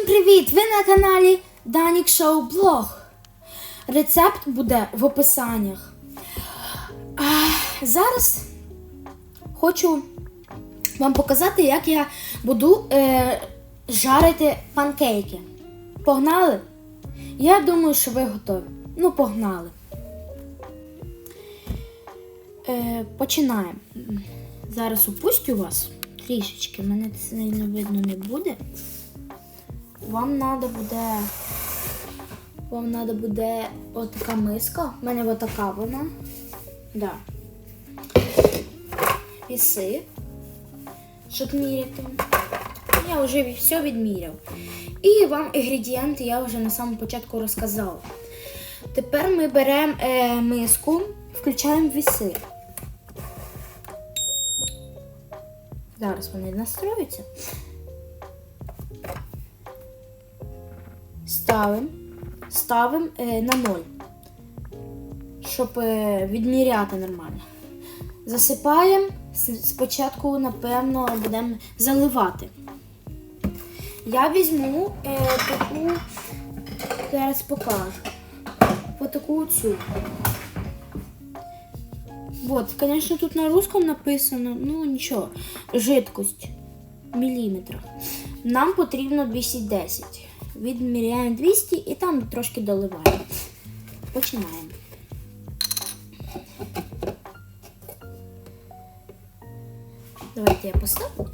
Всім привіт! Ви на каналі Данік Шоу Блог. Рецепт буде в описаннях. А, зараз хочу вам показати, як я буду е, жарити панкейки. Погнали? Я думаю, що ви готові. Ну, погнали. Е, починаємо. Зараз опустю вас трішечки, мене сильно видно не буде. Вам треба буде. Вам треба буде отака миска. У мене отака вона. Да. Віси, щоб міряти. Я вже все відміряв. І вам інгредієнти я вже на самому початку розказала. Тепер ми беремо е, миску, включаємо віси. Зараз вони настроюються. Ставимо ставим, е, на ноль, щоб е, відміряти нормально. Засипаємо, спочатку, напевно, будемо заливати. Я візьму е, таку, зараз покажу. Отаку цю. Вот, звісно, тут на русском написано, ну нічого, жидкость в міліметрах. Нам потрібно 210. Відміряємо 200 і там трошки доливаємо. Починаємо. Давайте я поставлю.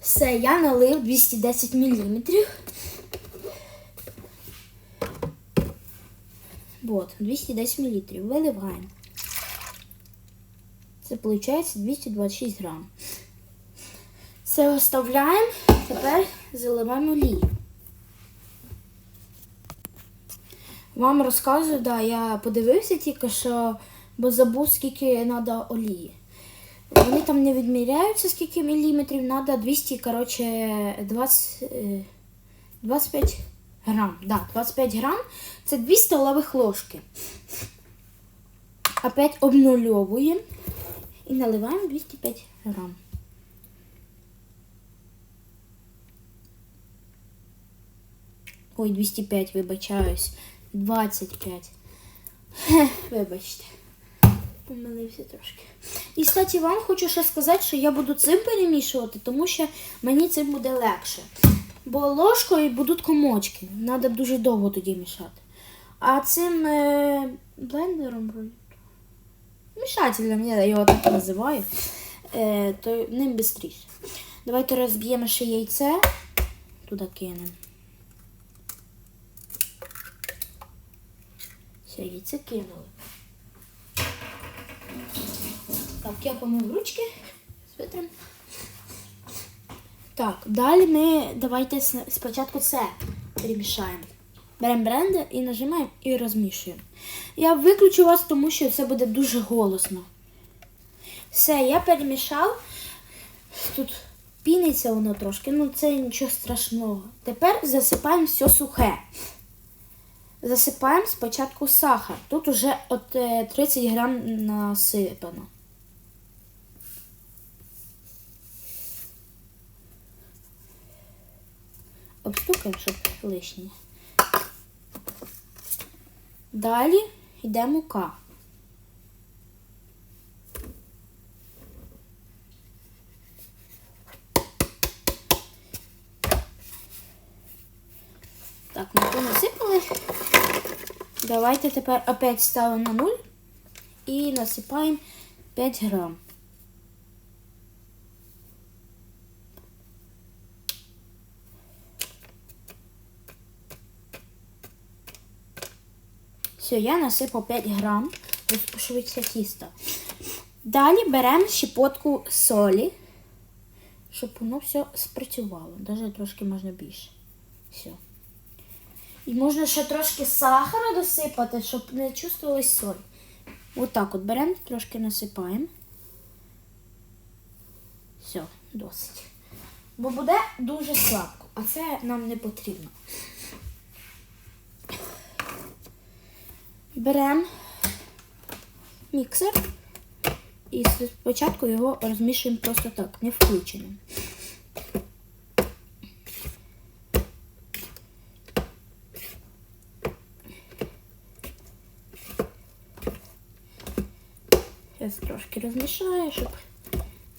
Все, я налив 210 мл. Вот, 210 мл. Виливаємо. Це виходить 226 грам. Це оставляємо. Тепер заливаємо олію. Вам розказую, да, я подивився тільки що, бо забув, скільки треба олії. Вони там не відміряються, скільки міліметрів, треба 200, коротше, 20, е, 25 грам. Да, 25 грам це 2 столових ложки. Опять обнульовуємо і наливаємо 205 грам. Ой, 205, вибачаюсь. 25. Хе, вибачте. Помилився трошки. І, кстати, вам хочу ще сказати, що я буду цим перемішувати, тому що мені цим буде легше. Бо ложкою будуть комочки. Треба дуже довго тоді мішати. А цим е, блендером, мішателем, я його так називаю, е, то ним швидше. Давайте розб'ємо ще яйце. Туди кинемо. Все, яйце кинули. Так, я помив ручки витрим. Так, далі ми давайте спочатку це перемішаємо. Беремо бренди і нажимаємо і розмішуємо. Я виключу вас, тому що це буде дуже голосно. Все, я перемішав. Тут піниться воно трошки, ну це нічого страшного. Тепер засипаємо все сухе. Засипаємо спочатку сахар. Тут уже от е, 30 грам насипано. Обстукаємо, щоб лишнє. Далі йде мука. Так, муку насипали. Давайте тепер опять ставимо на нуль і насипаємо 5 грам. Все, я насипав 5 грам, розпушується тісто. Далі беремо щепотку солі, щоб воно все спрацювало. Навіть трошки можна більше. Все. І можна ще трошки сахара досипати, щоб не чувствувалась соль. Отак от беремо, трошки насипаємо. Все, досить. Бо буде дуже слабко, а це нам не потрібно. Беремо міксер. І спочатку його розмішуємо просто так, не включеним. Зараз трошки розмішаю, щоб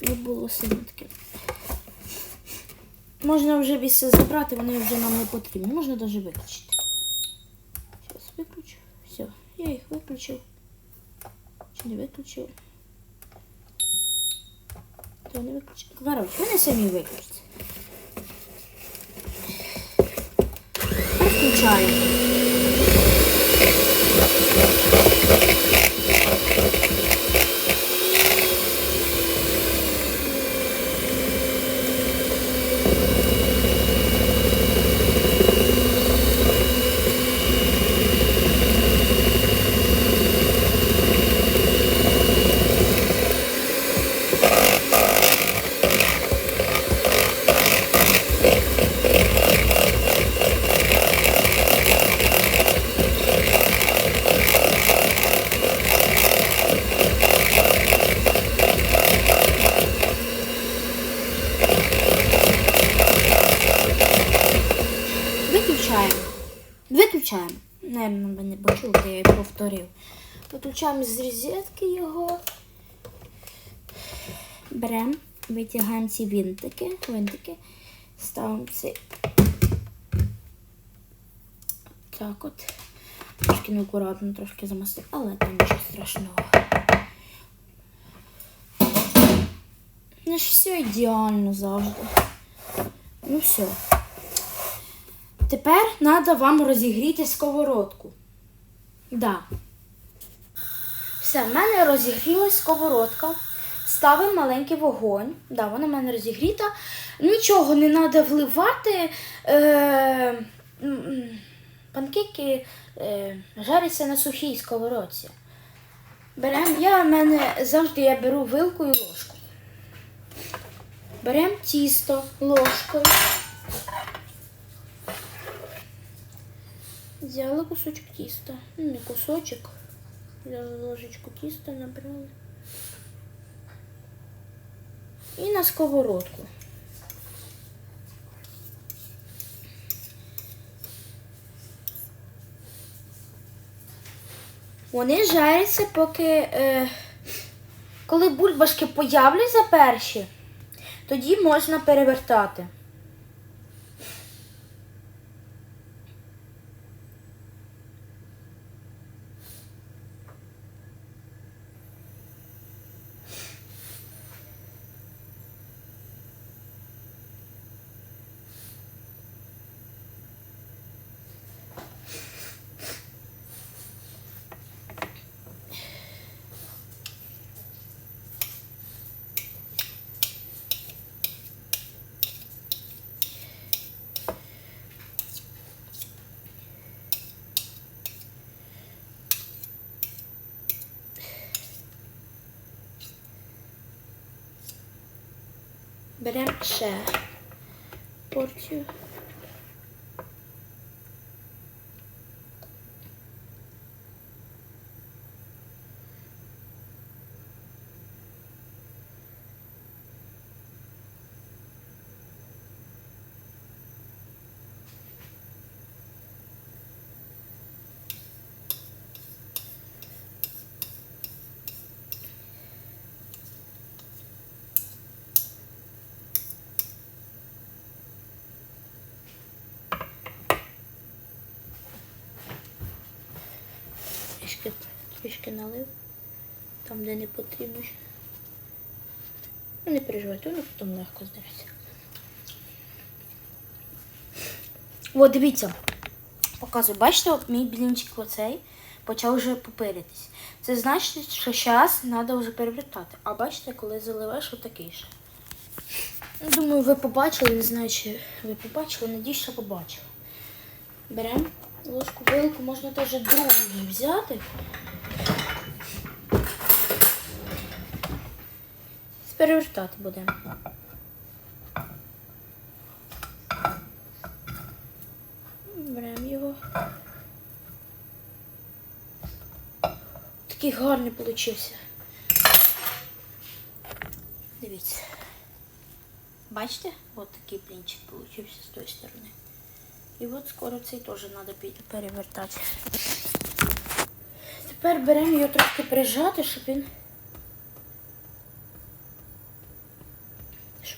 не було сильно таке. Можна вже віси забрати, вони вже нам не потрібні. Можна навіть виключити. Зараз виключу. Я їх виключив. Чи не виключив? То не виключив. Короче, вони самі виключаться. Включаємо. Виключаємо. Виключаємо. Наверно, ви не почули, то я і повторив. Виключаємо з розетки його. Беремо, витягаємо ці винтики, винтики, ставимо цей. Так от. Трошки неакуратно, трошки замастив, але там нічого страшного. Ну все ідеально завжди. Ну все. Тепер треба вам розігріти сковородку. Да. Все, в мене розігрілась сковородка. Ставимо маленький вогонь. Да, вона в мене розігріта. Нічого не треба вливати. Е, панкейки е, жаряться на сухій сковородці. Берем, я в мене завжди я беру вилку і ложку. Беремо тісто ложкою. Взяла кусочок тіста. Ну, не кусочок. Взяла ложечку тіста, набрала. І на сковородку. Вони жаряться, поки. Е, коли бульбашки появляться перші, тоді можна перевертати. Беремо ще порцію. Трішки, трішки налив. Там, де не потрібно. Ну, не переживайте, воно потім легко здереться. От дивіться. Показую, бачите, мій блінчик оцей почав вже попиритись. Це значить, що зараз треба вже перевертати. А бачите, коли заливаєш отакий ще. Ну, Думаю, ви побачили, не знаю, чи ви побачили, надіюсь, що побачили. Беремо ложку вилку, можна теж другу взяти. Перевертати будемо. Беремо його. Такий гарний получився. Дивіться. Бачите? От такий блінчик получився з тої сторони. І от скоро цей теж треба перевертати. Тепер беремо його трошки прижати, щоб він.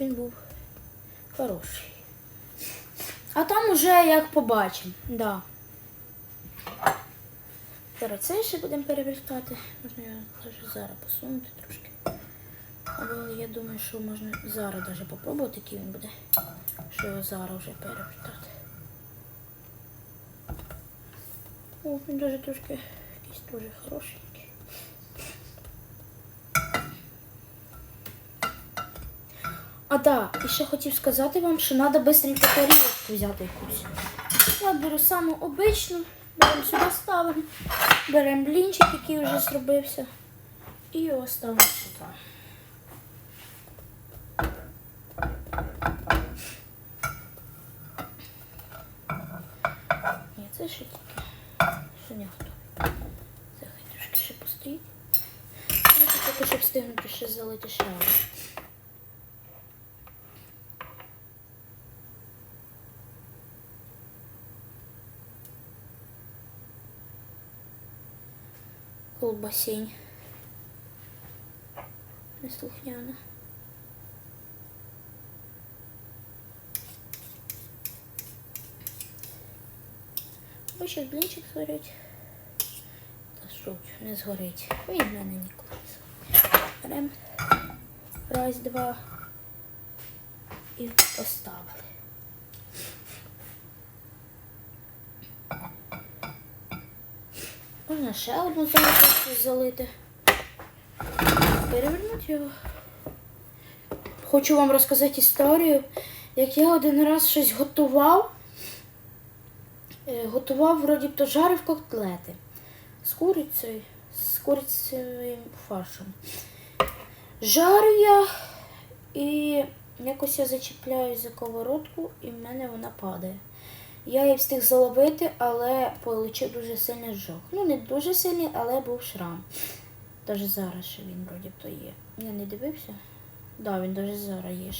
Він був хороший. А там уже як побачимо. Да. Зараз цей ще будемо перевертати. Можна його навіть зараз посунути трошки. Але я думаю, що можна зараз навіть попробувати, який він буде. Що його зараз вже перевертати. О, він дуже трошки якийсь дуже хорошенький. А так, і ще хотів сказати вам, що треба швидко тарілочку взяти якусь. Я беру саму обичну, беремо сюди ставимо, беремо блінчик, який вже зробився, і його ставимо сюди. Ні, це ще тільки. Ще не готові. Це хай трошки ще постоїть. Ну, це поки щоб встигнути ще залити шаром. Колбасень. Неслухняна. Ось зараз блінчик згорить. Та що, не згорить. Він в мене ніколи не згорить. Раз, два. І поставили. Можна ще одну залити, залити. Перевернути його. Хочу вам розказати історію, як я один раз щось готував. Е, Готував вроді б то жарив котлети з курицею, з курицевим фаршем. Жарю я і якось я зачіпляюсь за сковородку і в мене вона падає. Я її встиг заловити, але отримав дуже сильний жог. Ну, не дуже сильний, але був шрам. Навіть зараз ще він вроді то є. Я не дивився? Так, да, він навіть зараз є.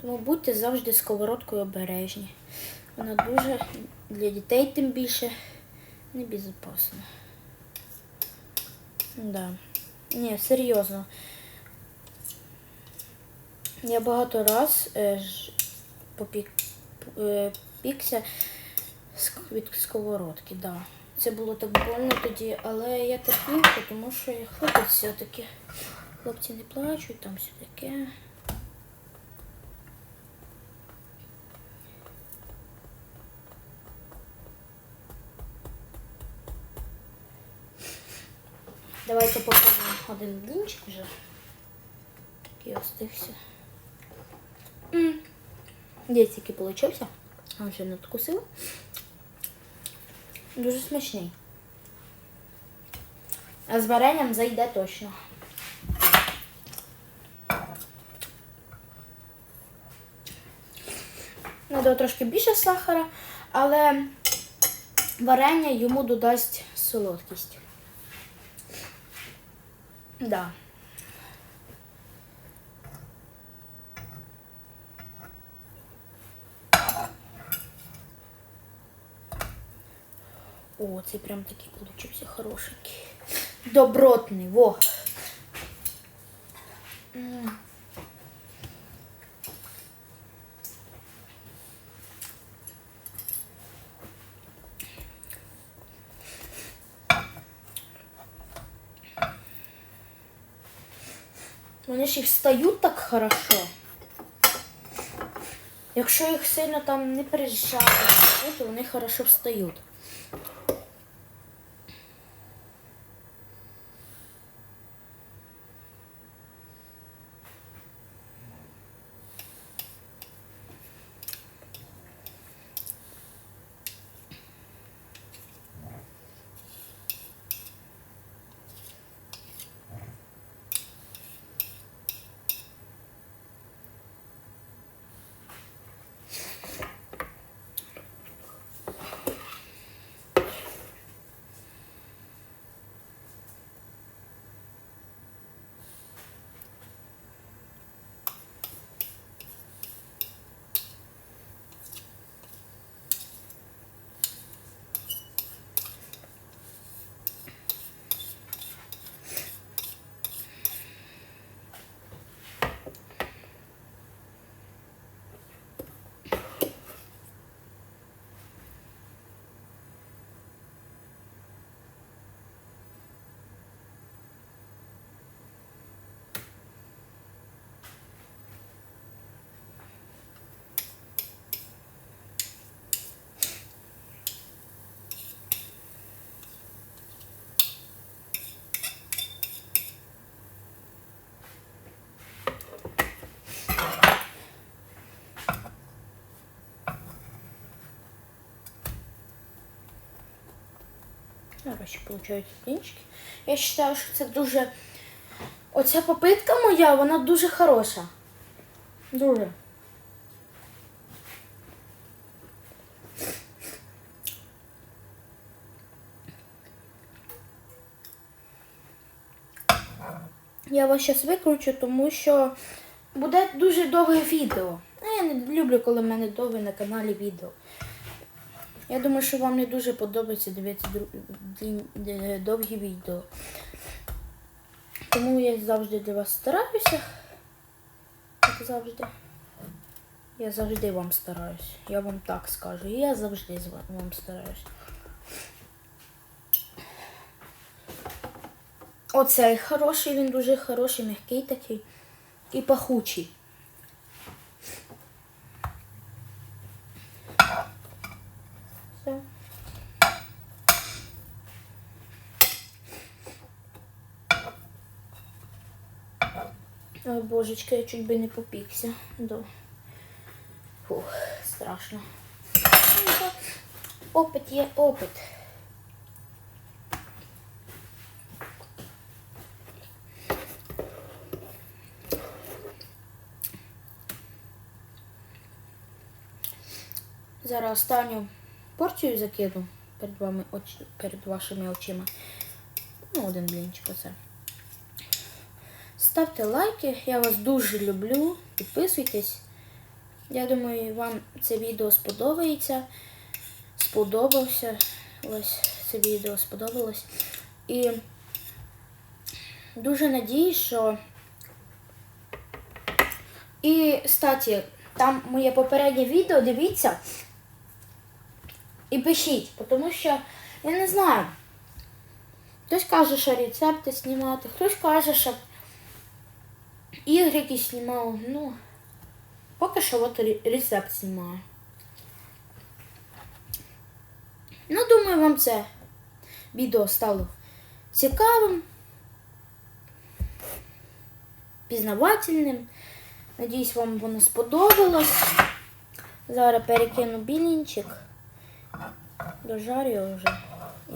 Тому будьте завжди сковородкою обережні. Вона дуже для дітей тим більше небезпечна. Да. Ні, серйозно. Я багато раз е, попік, е, від сковородки, да. Це було так больно тоді, але я терпів, тому що я хлопець все-таки. Хлопці не плачуть, там все таке. Давайте попробуємо один блінчик вже. Такий остився. Дивіться, який получився. А вже надкусила. Дуже смачний. А з варенням зайде точно. Надо трошки більше сахара, але варення йому додасть солодкість. Да. О, цей прям такий получився хорошенький. Добротний, во. Вони ж і встають так хорошо. Якщо їх сильно там не прижати, то вони хорошо встають. Короче, получають блінчики. Я вважаю, що це дуже. Оця попитка моя, вона дуже хороша. Дуже. Я вас зараз викручу, тому що буде дуже довге відео. Я не люблю, коли в мене довге на каналі відео. Я думаю, що вам не дуже подобається дивитися довгі відео. Тому я завжди для вас стараюся. Як завжди. Я завжди вам стараюсь. Я вам так скажу. Я завжди вам стараюсь. Оцей хороший, він дуже хороший, м'який такий і пахучий. Все. Ой, божечки, я чуть би не попікся. До... Фух, страшно. Опит є опит. Зараз останню порцію закину перед вами перед вашими очима. Ну, один блінчик оце. Ставте лайки, я вас дуже люблю. Підписуйтесь. Я думаю, вам це відео сподобається. Сподобався. Ось це відео сподобалось. І дуже надіюсь, що. І, кстати, там моє попереднє відео, дивіться. І пишіть, тому що я не знаю. Хтось каже, що рецепти знімати, хтось каже, що ігри якісь знімав. Ну, поки що от рецепт знімаю. Ну, думаю, вам це відео стало цікавим, пізнавательним. Надіюсь, вам воно сподобалось. Зараз перекину білінчик, дожарю його вже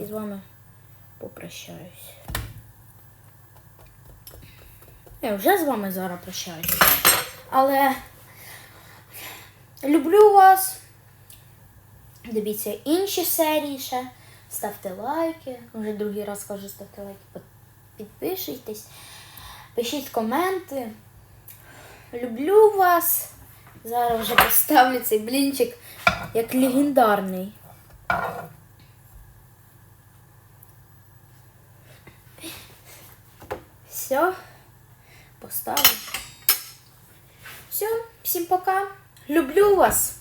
і з вами попрощаюсь. Я вже з вами зараз прощаюсь. Але люблю вас. Дивіться інші серії ще. Ставте лайки. Вже другий раз кажу, ставте лайки, під- підпишітесь. Пишіть коменти. Люблю вас. Зараз вже поставлю цей блінчик як легендарний. Все, поставлю. Все, всім пока. Люблю вас.